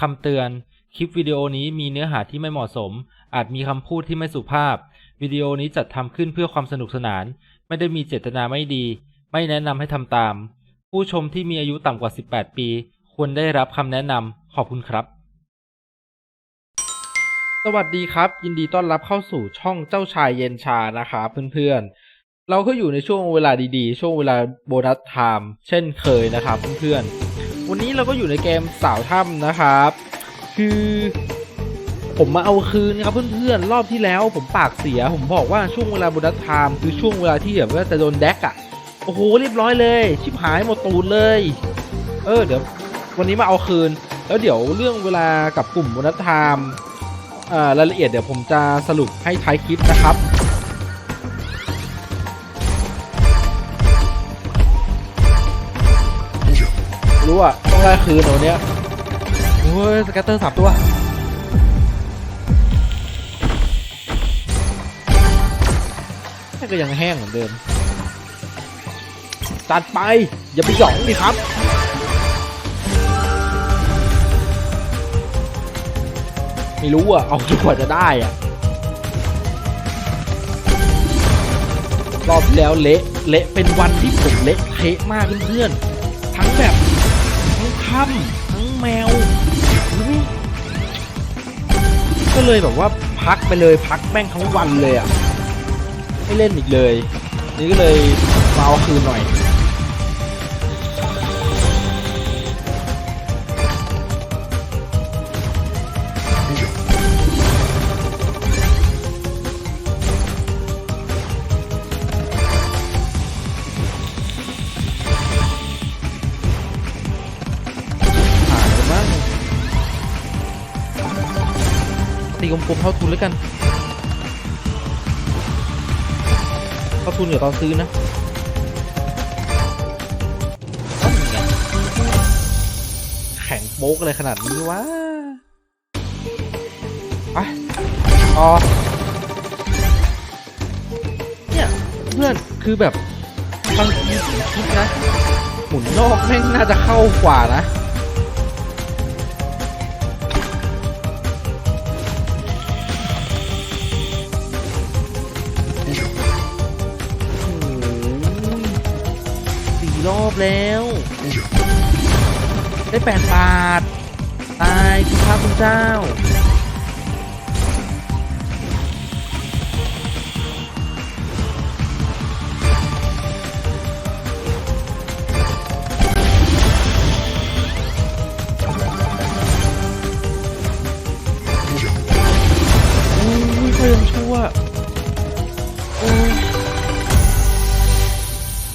คำเตือน คลิปวิดีโอนี้มีเนื้อหาที่ไม่เหมาะสม อาจมีคำพูดที่ไม่สุภาพ วิดีโอนี้จัดทำขึ้นเพื่อความสนุกสนาน ไม่ได้มีเจตนาไม่ดี ไม่แนะนำให้ทำตาม ผู้ชมที่มีอายุต่ำกว่า 18 ปี ควรได้รับคำแนะนำขอบคุณครับ สวัสดีครับ ยินดีต้อนรับเข้าสู่ช่องเจ้าชายเย็นชานะครับเพื่อนๆ เราก็อยู่ในช่วงเวลาดีๆ ช่วงเวลาโบนัสไทม์เช่นเคยนะครับเพื่อนๆ วันนี้เราก็อยู่ในเกมสาวถ้ำนะครับ คือผมมาเอาคืนครับเพื่อนๆ รอบที่แล้วผมปากเสีย ผมบอกว่าช่วงเวลาโบนัสไทม์คือช่วงเวลาที่แบบว่าจะโดนแดกอะโอ้โหเรียบร้อยเลย ชิบหายหมดตูดเลย เออเดี๋ยว วันนี้มาเอาคืน แล้วเดี๋ยวเรื่องเวลากับกลุ่มโบนัสไทม์อ่อรายละเอียดเดี๋ยวผมจะสรุปให้ท้ายคลิปนะครับ รู้อะต้องได้คืนวันเนี้ยโอ้ยสแกตเตอร์สามตัวแค่ก็ยังแห้งเหมือนเดิม ตัดไป อย่าไปหยองดิครับไม่รู้อะ เอาจนกว่าจะได้อะ รอบที่แล้วเละ เละเป็นวันที่ผมเละเทะมากเพื่อนๆ ทั้งแบบทั้ง ถ้ำทั้งแมว ก็เลยแบบว่าพักไปเลยพักแม่งทั้งวันเลยอะ ไม่เล่นอีกเลย นี่ก็เลยมาเอาคืนหน่อย กลมๆเท่าทุนแล้วกันเท่าทุนเดี๋ยวตอนซื้อนะแข็งโป๊กอะไรขนาดนี้วะไปอ๋อเนี่ยเพื่อนคือแบบบางทีผมคิดนะหมุนนอกแม่งน่าจะเข้ากว่านะ แล้ว ได้แปดบาท ตายคุณพระคุณเจ้า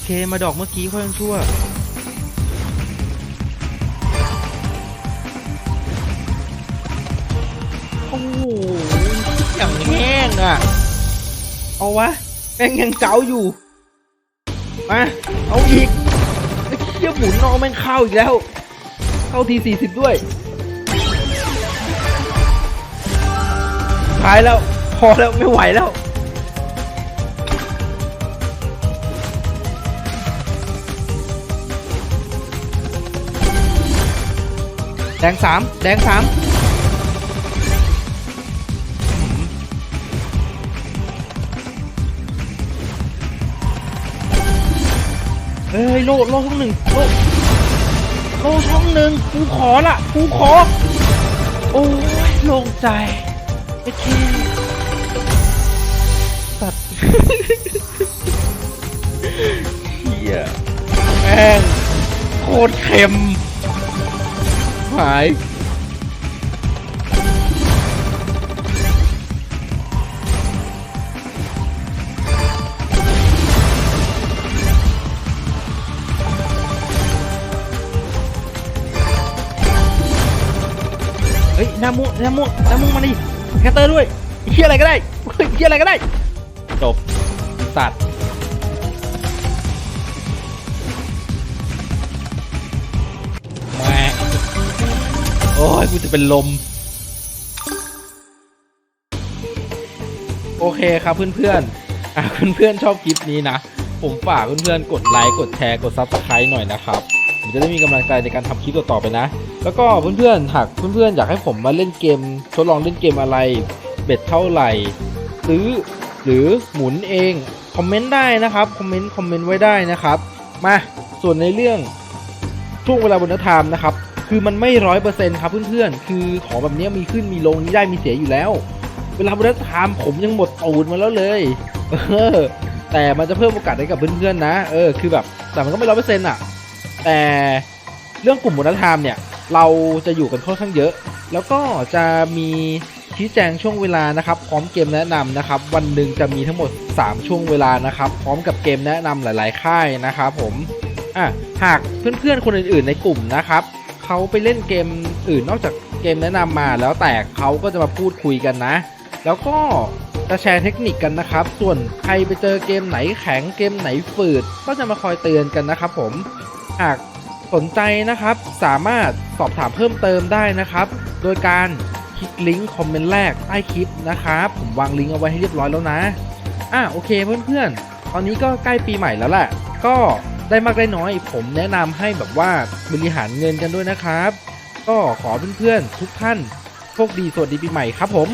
เคมาดอกเมื่อกี้เขายังชั่ว โอ้โหอย่างแห้งอะ เอาวะแม่งยังเจ้าอยู่ มา เอาอีกไอ้เชี่ยหมุนนอกแม่งเข้าอีกแล้ว เข้าทีสี่สิบด้วยท้ายแล้ว พอแล้วไม่ไหวแล้ว แดงสามแดงสามเอ้ยโลโลช่องหนึ่งโลโลช่องหนึ่งกูขอละกูขอ โอ้ยโล่งใจโอเคตัดเฮียแม่งโคตรเค็ม หาย เฮ้ยหน้ามุหน้ามุหน้ามุมาดิแคตเตอร์ด้วยเฮียอะไรก็ได้เฮ้ยเฮียอะไรก็ได้ จบสัตว์ อ้ยกูจะเป็นลม โอเคครับเพื่อนๆอะเพื่อนๆชอบคลิปนี้นะ ผมฝากเพื่อนๆกดไลค์กดแชร์กดซับสไครต์หน่อยนะครับจะได้มีกำลังใจในการทำคลิปต่อๆไปนะ แล้วก็เพื่อนๆหากเพื่อนๆอยากให้ผมมาเล่นเกม ทดลองเล่นเกมอะไร เบ็ดเท่าไหร่ ซื้อหรือหมุนเองคอมเมนต์ได้นะครับคอมเมนต์คอมเมนต์ไว้ได้นะครับ มาส่วนในเรื่องช่วงเวลาบนไทม์นะครับ คือมันไม่ร้อยเปอร์เซ็นต์ครับเพื่อนๆ คือของแบบนี้มีขึ้นมีลงมีได้มีเสียอยู่แล้ว เวลาบนไทม์ผมยังหมดตูดมาแล้วเลย เออ แต่มันจะเพิ่มโอกาสให้กับเพื่อนๆนะ เออ คือแบบ แต่มันก็ไม่ร้อยเปอร์เซ็นต์อะ แต่เรื่องกลุ่มบนไทม์เนี่ย เราจะอยู่กันค่อนข้างเยอะ แล้วก็จะมีชี้แจงช่วงเวลานะครับ พร้อมเกมแนะนำนะครับ วันหนึ่งจะมีทั้งหมด 3 ช่วงเวลานะครับ พร้อมกับเกมแนะนำหลาย ๆ ค่ายนะครับผม อะ หากเพื่อนๆ คนอื่น ๆ ในกลุ่มนะครับ เขาไปเล่นเกมอื่นนอกจากเกมแนะนำมา แล้วแต่เขาก็จะมาพูดคุยกันนะ แล้วก็จะแชร์เทคนิคกันนะครับ ส่วนใครไปเจอเกมไหนแข็งเกมไหนฝืด ก็จะมาคอยเตือนกันนะครับ ผมหากสนใจนะครับสามารถสอบถามเพิ่มเติมได้นะครับ โดยการคลิกลิงก์คอมเมนต์แรกใต้คลิปนะครับผมวางลิงก์เอาไว้ให้เรียบร้อยแล้วนะอะโอเคเพื่อนๆตอนนี้ก็ใกล้ปีใหม่แล้วแหละก็ ได้มากได้น้อย ผมแนะนำให้แบบว่าบริหารเงินกันด้วยนะครับ ก็ขอเพื่อนๆทุกท่านโชคดีสวัสดีปีใหม่ครับผม